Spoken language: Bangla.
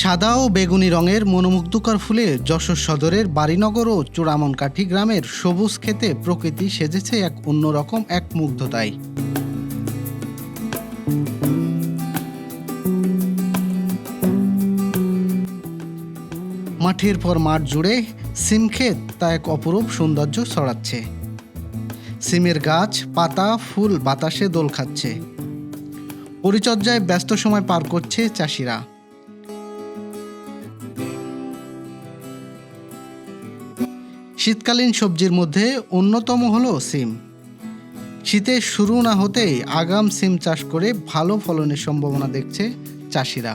সাদা ও বেগুনি রঙের মনোমুগ্ধকর ফুলে যশোর সদরের বাড়িনগর ও চূড়ামনকাঠি গ্রামের সবুজ ক্ষেতে প্রকৃতি সেজেছে এক অন্যরকম এক মুগ্ধতায়। মাঠের পর মাঠ জুড়ে সিম ক্ষেত তা এক অপরূপ সৌন্দর্য ছড়াচ্ছে। সিমের গাছ, পাতা, ফুল বাতাসে দোল খাচ্ছে। পরিচর্যায় ব্যস্ত সময় পার করছে চাষিরা। শীতকালীন সবজির মধ্যে অন্যতম হল সিম। শীতে শুরু না হতেই আগাম সিম চাষ করে ভালো ফলনের সম্ভাবনা দেখছে চাষিরা।